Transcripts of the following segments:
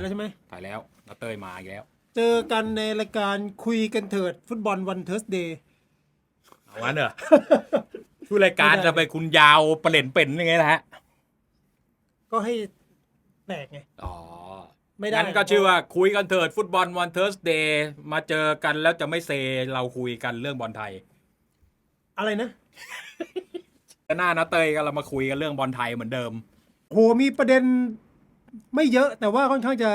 แล้วใช่ไหมถ่ายแล้วนาเตยมาอีกแล้ว เจอกันในรายการคุยกันเถิดฟุตบอลวันเท r ร์สเดย์เอาวันเหรอผู้รายการไม่ได้จะไปคุณยาวเปลี่ยนเป็นยังไงล่ะฮะ ก็ให้แปลกไง อ๋อ ไม่ได้งั้นก็ชื่อว่าคุยกันเถิดฟุตบอลวันเท r ร์สเดย์มาเจอกันแล้วจะไม่เซเราคุยกันเรื่องบอลไทย อะไรนะก็หน้านาเตยก็เรามาคุยกันเรื่องบอลไทยเหมือนเดิม โหมีประเด็น ไม่เยอะแต่ว่าค่อนข้างจะ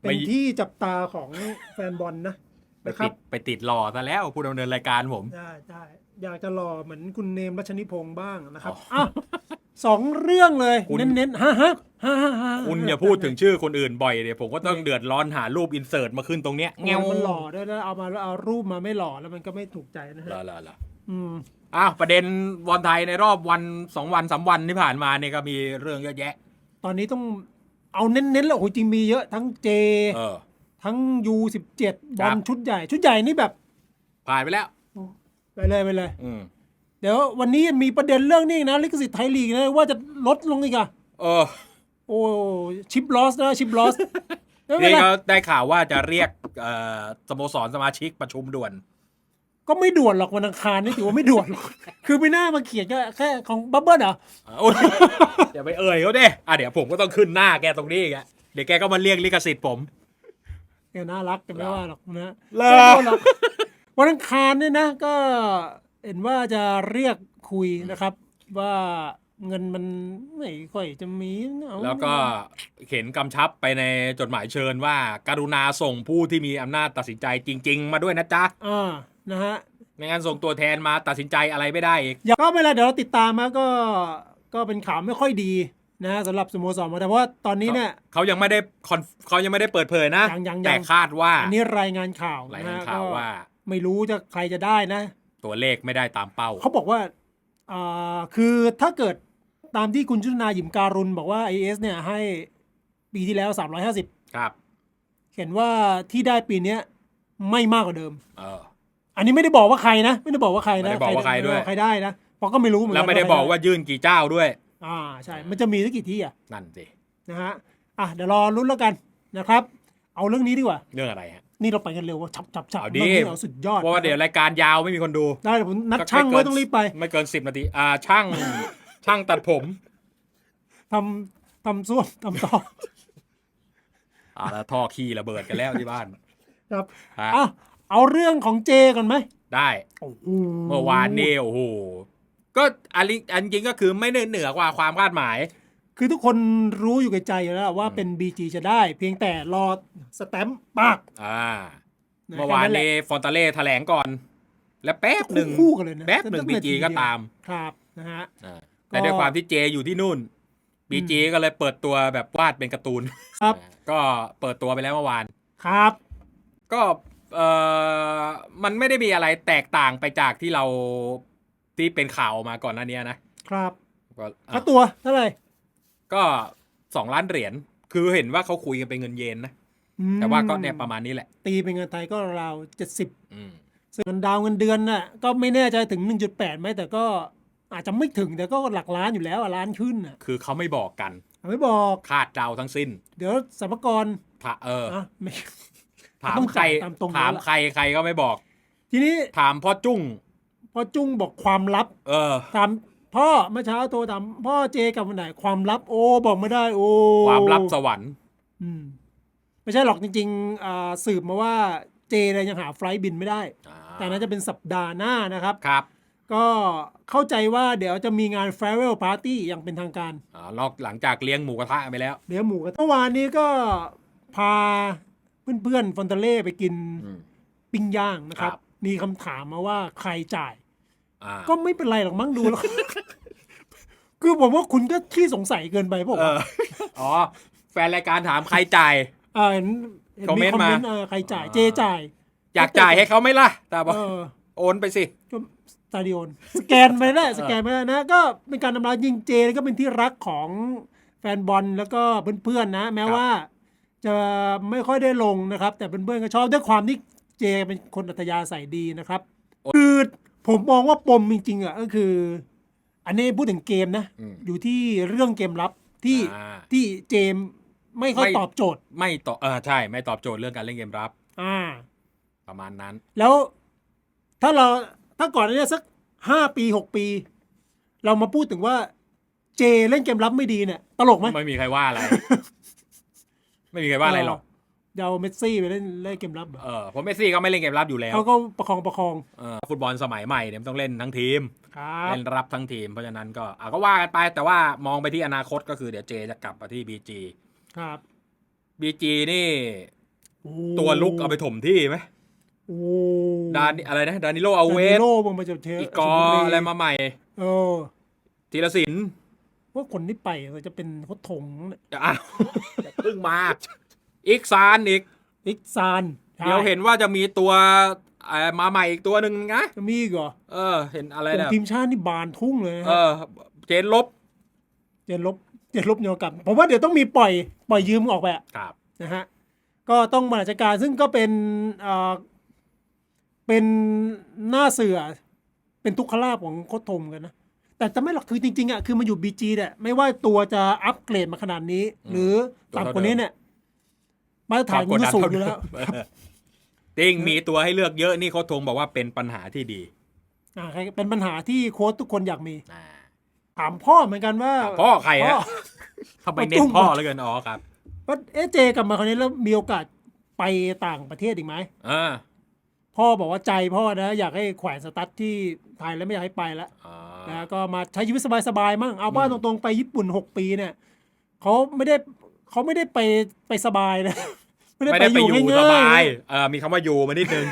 ไม่เป็นที่จับตาของแฟนบอลนะไปนะครัติบดไปติดหล่อซะแล้วผู้ดำเนินรายการผมใช่ใช่อยากจะรอเหมือนคุณเนมรัชนิพงศ์บ้างนะครับอ๋ออ้าวสองเรื่องเลยคุณเน้นๆฮ่าฮ่าฮ่าฮ่าฮ่าคุณอย่าพูดถึงชื่อคนอื่นบ่อยเดี๋ยวผมก็ต้องเดือดร้อนหารูปอินเสิร์ตมาขึ้นตรงเนี้ยเงี้ยมันหล่อด้วยแล้วเอามาแล้วเอารูปมาไม่หล่อแล้วมันก็ไม่ถูกใจนะฮะเหรอเหรอเหรออืมอ้าวประเด็นบอลไทยในรอบวันสองวันสามวันที่ผ่านมาเนี่ยก็มีเรื่องเยอะแยะ ตอนนี้ต้องเอาเน้นๆแล้วโอ้โหจริงมีเยอะทั้งเจ เออ ทั้งยูสิบเจ็ดบครัอลบชุดใหญ่ ชุดใหญ่นี่แบบผ่านไปแล้ว ไปเลยไปเลย อืมเดี๋ยววันนี้มีประเด็นเรื่องนี้อีกนะลิขสิทธิ์ไทยลีกนะว่าจะลดลงอีกอะเออโอ้ชิปลอสนะชิปลอส ไม่เป็นนี่ไร ก็ได้ข่าวว่าจะเรียกเอ่อสโมสรสมาชิกประชุมด่วน ก็ไม่ด่วนหรอกวันอังคารนี่ถือว่าไม่ด่วนหรอกคือไม่น่ามาเขียนแค่แค่ของบับเบิ้ลเหรออะโอ้ยอย่าไปเอ่ยเขาเด้อะเดี๋ยวผมก็ต้องขึ้นหน้าแกตรงนี้อีกอะเดี๋ยวแกก็มาเรียกลิขสิทธิ์ผมแกน่ารักกันไม่ว่าหรอกนะเหรอไม่โดนหรอกวันอังคารเนี่ยนะก็เห็นว่าจะเรียกคุยนะครับ ว่าเงินมันไม่ค่อยจะมีเอาแล้วก็เขียนกำชับไปในจดหมายเชิญว่าการุณาส่งผู้ที่มีอำนาจตัดสินใจจริง ๆ มาด้วยนะจ๊ะอ่า นะฮะไม่งั้นส่งตัวแทนมาตัดสินใจอะไรไม่ได้อีกอย่าก็ไม่เป็นไรเดี๋ยวเราติดตามมาก็ก็เป็นข่าวไม่ค่อยดีนะสำหรับสโมสรมาแต่ว่าตอนนี้เนี่ยเขายังไม่ได้คอนเขายังไม่ได้เปิดเผยนะยังยังยังแต่คาดว่าอันนี้รายงานข่าวรายงานนะข่าวก็ว่า ไม่รู้จะใครจะได้นะ ตัวเลขไม่ได้ตามเป้า เขาบอกว่าอ่าคือถ้าเกิดตามที่คุณชุนาหยิมการุณบอกว่า IS เนี่ยให้ปีที่แล้ว 350 ครับ เห็นว่าที่ได้ปีเนี้ยไม่มากกว่าเดิม เออ อันนี้ไม่ได้บอกว่าใครนะ ไม่ได้บอกว่าใครนะไม่ได้บอกว่าใครด้วยใครได้นะเพราะก็ไม่รู้เหมือนแล้กัวนไม่ได้บอกว่ายื่นกี่เจ้าด้วย อ่าใช่มันจะมีสักกี่ที่อะนั่นสิ นะฮะอะเดี๋ยวรอรุ้นแล้วกันนะครับ เอาเรื่องนี้ดีกว่า เรื่องอะไรฮะ นี่เราไปกันเร็วว่าชับชับชับเอาดิ เรื่องนี้เอาสุดยอดเพราะว่าเดี๋ยวรายการยาวไม่มีคนดู ได้เดี๋ยวผมนัดช่างไว้ต้องรีบไปไม่เกินสิบนาที อ่า ช่าง ช่างตัดผมทำทำส้วมทำต่อ อ่าแล้วท่อขี้ระเบิดกันแล้วที่บ้านครับ ฮะ อะ เอาเรื่องของเจก่อนไหม ได้โอ้โหเมื่อวานนี่โอ้โหก็อันนี้อันจริงก็คือไม่ได้เหนือกว่าความคาดหมาย คือทุกคนรู้อยู่ในใจอยู่แล้วว่าเป็น BG จะได้ เพียงแต่รอสแตมป์ปากอ่าะเมื่อวานแค่แหละนี้ฟอนตาเล่แถลงก่อน แล้วแป๊บหนึ่งคู่กันเลยนะแป๊บหนึ่งตั้บีแต่จีทีก็เดียวตามครับนะฮะอ่าแต่ด้วยความที่เจอยู่ที่นู่นบีจีก็เลยเปิดตัวแบบวาดเป็นการ์ตูนครับ ก็เปิดตัวไปแล้วเมื่อวานครับ ก็ เออมันไม่ได้มีอะไรแตกต่างไปจากที่เราที่เป็นข่าวมาก่อนหน้านี้นะครับก็ค่าตัวเท่าไหร่ก็สองล้านเหรียญคือเห็นว่าเขาคุยกันเป็นเงินเยนนะอืมแต่ว่าก็เนี่ยประมาณนี้แหละ ตีเป็นเงินไทยก็ราวเจ็ดสิบอืมส่วนเงินดาวเงินเดือนน่ะก็ไม่แน่ใจถึง 1.8ไหมแต่ก็อาจจะไม่ถึงแต่ก็หลักล้านอยู่แล้วอะล้านขึ้นอะคือเขาไม่บอกกัน ไม่บอกคาดเดาทั้งสิ้น เดี๋ยวสรรพากรถาเอออะไม่ ถามต้องใครจ่ายตามตรงถามแล้วล่ะใครใครก็ไม่บอก ทีนี้ถามพ่อจุ้งพอจุ้งบอกความลับ เออถามพ่อเมื่อเช้าโทรถามพ่อเจกลับวันไหนความลับ โอ้บอกไม่ได้ โอ้ความลับสวรรค์ อืม ไม่ใช่หรอกจริงๆอ่าสืบมาว่าเจเนี่ยยังหาไฟลท์บินไม่ได้ แต่น่าจะเป็นสัปดาห์หน้านะครับครับ ก็เข้าใจว่าเดี๋ยวจะมีงาน farewell party อย่างเป็นทางการอ่านอกหลังจากเลี้ยงหมูกระทะไปแล้วเดี๋ยวหมูกันเมื่อวานนี้ก็พา เพื่อนๆฟอนเตเล่ไปกินอืมปิ้งย่างนะครับครับ มีคำถามมาว่าใครจ่ายอ่าก็ไม่เป็นไรหรอกมั้งดูแล้วคือผมว่าคุณก็ขี้สงสัยเกินไปผมเอออ๋อ แฟนรายการถามใครจ่ายเออเห็นเห็นคอมมีเมนต์คอมเมนต์มาเออใครจ่ายอ่าเจจ่าย อยากจ่ายให้เขาไหมล่ะแต่บอกเออโอนไปสิก็สตาดิโอนสแกนไปได้สแกนไปได้นะ ก็เป็นการทำลายยิงเจก็เป็นที่รักของแฟนบอลแล้วก็เพื่อนๆนะ แม้ครับว่า จะไม่ค่อยได้ลงนะครับ แต่เพื่อนๆก็ชอบด้วยความที่เจเป็นคนอัธยาศัยดีนะครับ คือผมมองว่าปมจริงๆอะก็คือ อันนี้พูดถึงเกมนะ อืม อยู่ที่เรื่องเกมรับที่อ่า ที่เจมส์ไม่ค่อยไม่ ตอบโจทย์ ไม่ตอบเออใช่ไม่ตอบโจทย์เรื่องการเล่นเกมรับอ่า ประมาณนั้น แล้วถ้าเราถ้าก่อนหน้านี้สักห้าปีหกปี เรามาพูดถึงว่าเจเล่นเกมรับไม่ดีเนี่ย ตลกไหมไม่มีใครว่าอะไร ไม่มีใครว่าอะไรหรอกเดาเมสซี่ไปเล่นเล่นเกมรับเหรอเออเพราะเมสซี่ก็ไม่เล่นเกมรับอยู่แล้วเขาก็ประคองประคองเออฟุตบอลสมัยใหม่เนี่ยมันต้องเล่นทั้งทีมครับเล่นรับทั้งทีมเพราะฉะนั้นก็อะก็ว่ากันไปแต่ว่ามองไปที่อนาคตก็คือเดี๋ยวเจจะกลับมาที่บีจีครับบีจีนี่โอ้ตัวลุกเอาไปถมที่ไหมโอ้ดานอะไรนะดานิโลเอาเวดาสนิโลมึงมาจากเทอีกออะไรมาใหม่เออธีรศิลป์ ว่าคนที่ไปจะเป็นโคตรทงเนี่ยอ้าวเพิ่งมาอีกซานอีกอิกซานใช่เดี๋ยวเห็นว่าจะมีตัวเอ่อมาใหม่อีกตัวหนึ่งนะจะมีอีกเหรอเออ เห็นอะไรผมนะทีมชาตินี่บานทุ่งเลยนะเอฮะอเจนลบ เจนลบเจนลบเนียวกลับผมว่าเดี๋ยวต้องมีปล่อยปล่อยยืมออกไปอะครับนะฮะก็ต้องบริหารจัดการซึ่งก็เป็นเอ่อเป็นหน้าเสือเป็นทุกขลาบของโคตรทมกันนะ แต่จะไม่หรอกคือจริงๆอะคือมันอยู่บีจีเนี่ยไม่ว่าตัวจะอัปเกรดมาขนาดนี้ หรือต่ำกว่านี้เนี่ยมาตรฐานมันก็สูงอยู่แล้วเออจริงมีตัวให้เลือกเยอะนี่เขาทงบอกว่าเป็นปัญหาที่ดีอ่าเป็นปัญหาที่โค้ชทุกคนอยากมีอ่าถามพ่อเหมือนกันว่า พ่อใครพ่ฮะอทำไมเน้นพ่อแล้วกันอ๋อครับว่าเอะเจกลับมาคราวนี้แล้วมีโอกาสไปต่างประเทศอีกไหมอ่าพ่อบอกว่าใจพ่อนะ อยากให้แขวนสตั๊ดที่ไทยแล้วไม่อยากให้ไปแล้วอ่า นะก็มาใช้ชีวิตสบายๆมั่งเอาบ้านตรงๆไปญี่ปุ่นหกปีเนี่ยเขาไม่ได้เขาไม่ได้ไปไปสบายนะ ไม่ได้ไม่ไปได้อไปยู่อยู่สง่าบายยเออมีคำว่าอยู่มานิดนึง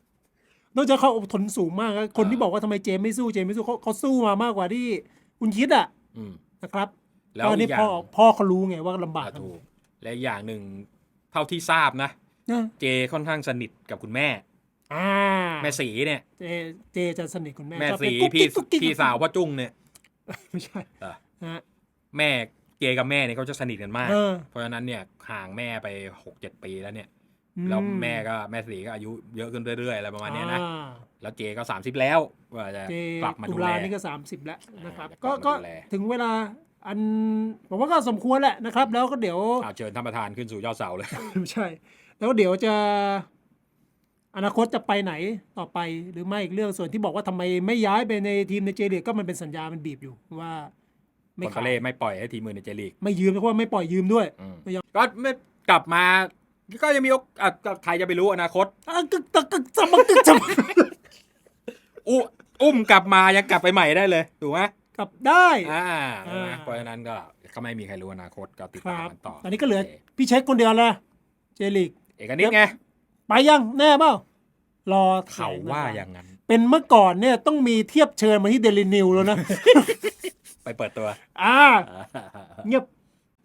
ๆนอกจากเขาอดทนสูงมากนะคนที่บอกว่าทำไมเจมไม่สู้เจมไม่สู้เขาเขาสู้มามากกว่าที่คุณคิดอะอืมนะครับแล้วตอนอีนี้กอย่าพ่องพ่อเขารู้ไงว่าลำบากอะถูกและอีกอย่างหนึ่งเท่าที่ทราบนะนะ เจค่อนข้างสนิทกับคุณแม่ อ่าแม่สีเนี่ยเจเจจะสนิทคุณแม่แม่ชอบสีไปกุ๊กพี่กิ๊กกุ๊กกิ๊กพี่สาวพ่อจุ้งเนี่ยไม่ใช่เออนะฮะแม่เจกับแม่เนี่ยเขาจะสนิทกันมากเออเพราะฉะนั้นเนี่ยห่างแม่ไปหกเจ็ดปีแล้วเนี่ยอืแล้วแม่ก็แม่สีก็อายุเยอะขึ้นเรื่อยๆอะไรประมาณเนี้ยนะอ่าแล้วเจก็สามสิบแล้วว่าจะเจกลับมาตุดูแลลานี่ก็สามสิบแล้วนะครับอ่าก็จะกลับมาก็ดูแลถึงเวลาอันผมว่าก็สมควรแหละนะครับ แล้วก็เดี๋ยวอ่าเชิญท่านประธานขึ้นสู่ยอดเสาเลยไม่ใช่ แล้วเดี๋ยวจะ อนาคตจะไปไหนต่อไปหรือไม่อีกเรื่องส่วนที่บอกว่าทำไมไม่ย้ายไปในทีมในเจเลียก็มันเป็นสัญญามันบีบอยู่ว่าไม่คอนขาเล่ไม่ปล่อยให้ทีมมือในเจลีกไม่ยืมเพราะว่าไม่ปล่อยยืมด้วยอืมไม่ยอมก็ไม่กลับมาก็ยังมีโอกอะก็ใครจะไปรู้อนาคตอะกึกตะกึกจะมากึกจะมาอุอุ้มกลับมายังกลับไปใหม่ได้เลยถูกไหมกลับได้อ่าอ่าเพราะฉะนั้นก็ก็ไม่มีใครรู้อนาคตก็ติดคตามรับกันต่อตอนนี้ก็เหลือโคพี่เช็คคนเดียวละเจลีกเอกนิดไง ไปยังแน่เปล่ารอเขาว่าอย่างนั้น เป็นเมื่อก่อนเนี่ยต้องมีเทียบเชิญมาที่เดลินิวแล้วนะ ไปเปิดตัว อ่า เงียบ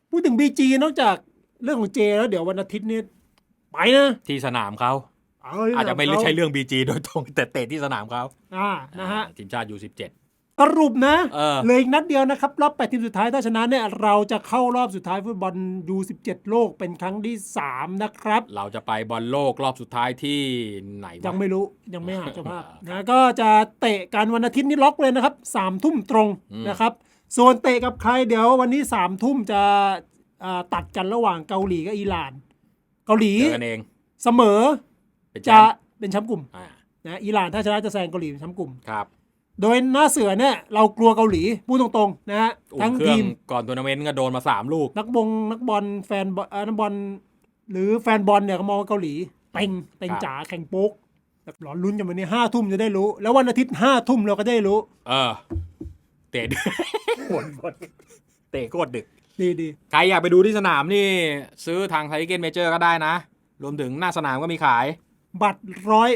พูดถึงบีจีนอกจากเรื่องของเจ แล้วเดี๋ยววันอาทิตย์นี้ไปนะที่สนามเขาเที่อาจจะไม่ขใช่เรื่องบีจีโดยตรงแต่เตะที่สนามเขาอ่านะฮะอ่าทีมชาติยูสิบเจ็ด สรุปนะเออ เหลยอีกนัดเดียวนะครับ รอบแปดทีมสุดท้ายถ้าชนะเนี่ยเราจะเข้ารอบสุดท้ายฟุตบอลยู17 โลกเป็นครั้งที่ 3 นะครับ เราจะไปบอลโลกรอบสุดท้ายที่ไหนวะ ยังไม่รู้ยังไม่หาเจ้าภาพครับนะก็จะเตะกันวันอาทิตย์นี้ล็อกเลยนะครับสามทุ่มตรงอืมนะครับ ส่วนเตะกับใครเดี๋ยววันนี้สามทุ่มจะอ่าตัดกันระหว่างเกาหลีกับอิหร่าน เกาหลีเจอกันเองเสมอเป็นแชจะมป์เป็นแชมป์กลุ่มอ่านะอิหร่านถ้าชนะจะแซงเกาหลีเป็นแชมป์กลุ่ม ครับ โดยหน้าเสือเนี่ยเรากลัวเกาหลีพูดตรงๆนะฮะอุ่ทั้นงเครื่อทีงมก่อนทัวร์นาเมนต์ก็โดนมาสามลูก นักบงนักบอลแฟนบอลเอ่อนักบอลหรือแฟนบอลเนี่ยเขามองว่าเกาหลีเต็งเต็งครับจ๋าแข่งโป๊กแบบหลอนลุ้นกันวันนี้ห้าทุ่มจะได้รู้ แล้ววันอาทิตย์ห้าทุ่มเราก็ได้รู้ เออ เตะดึกวนวนเตะโคตรดึก ดีดีใครอยากไปดูที่สนามนี่ ซื้อทางไทเกนเมเจอร์ก็ได้นะ รวมถึงหน้าสนามก็มีขาย บัตรร้อย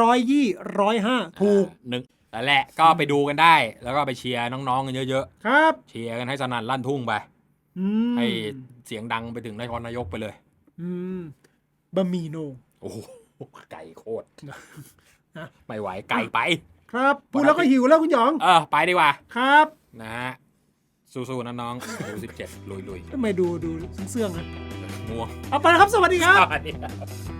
ร้อยยี่ร้อยห้าถูกอ่าหนึ่ง แต่นแหละก็ไปดูกันได้ แล้วก็ไปเชียร์น้องๆกันเยอะครับๆเชียร์กันให้สนั่นลั่นทุ่งไปอืมให้เสียงดังไปถึงนครนายกไปเลย อืมบะหมี่โหนงโอ้โหไก่โคตรนะไม่ไหวไก่ไป ครับพูดแล้วก็หิวแล้วคุณหยองเออไปดีกว่าครับ นะฮะสู้ๆนะน้องอายุสิบเจ็ดลุยทำไมดูดูเสื่องๆนะๆง่วงเอาไปนะครับ สวัสดีครับสวัสดีครับ